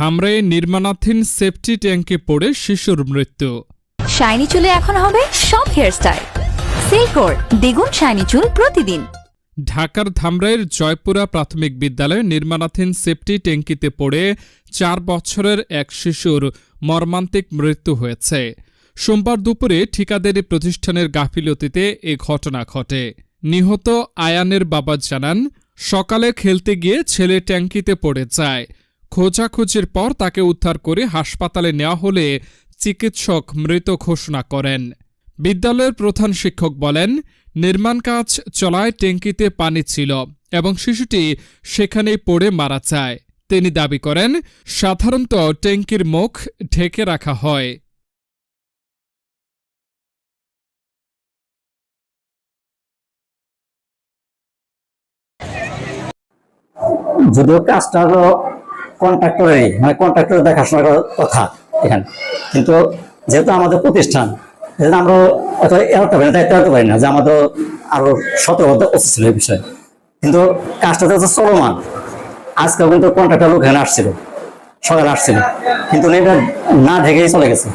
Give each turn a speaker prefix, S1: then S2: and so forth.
S1: ধামরাই নির্মাণাধীন সেফটি ট্যাঙ্কে পড়ে শিশুর মৃত্যু।
S2: শাইনি চুলে এখন হবে সব হেয়ারস্টাইল। সিল্কোর দ্বিগুণ শাইনি চুল প্রতিদিন।
S1: ঢাকার ধামরাইয়ের জয়পুরা প্রাথমিক বিদ্যালয়ে নির্মাণাধীন সেফটি ট্যাঙ্কিতে পড়ে চার বছরের এক শিশুর মর্মান্তিক মৃত্যু হয়েছে। সোমবার দুপুরে ঠিকাদারি প্রতিষ্ঠানের গাফিলতিতে এ ঘটনা ঘটে। নিহত আয়ানের বাবা জানান সকালে খেলতে গিয়ে ছেলে ট্যাঙ্কিতে পড়ে যায়। খোঁজাখুঁজির পর তাকে উদ্ধার করে হাসপাতালে নেওয়া হলে চিকিৎসক মৃত ঘোষণা করেন। বিদ্যালয়ের প্রধান শিক্ষক বলেন, নির্মাণ কাজ চলায় ট্যাঙ্কিতে পানি ছিল এবং শিশুটি সেখানেই পড়ে মারা যায়। তিনি দাবি করেন, সাধারণত ট্যাঙ্কির মুখ ঢেকে রাখা হয়।
S3: যদিও কাজটা কন্ট্রাক্টরেরই মানে কন্ট্রাক্টরের করার কথা এখানে। কিন্তু যেহেতু আমাদের প্রতিষ্ঠান সেটা আমরা অত এড়াতে পারি না, দায়িত্ব এড়াতে পারি না যে আমাদের আরও সতর্কতা উচিত ছিল এই বিষয়ে। কিন্তু কাজটা তো হচ্ছে চলমান। আজকাল কিন্তু কন্ট্রাক্টর লোক এখানে আসছিল, সকালে আসছিল। কিন্তু এটা না ঢেকেই চলে গেছে।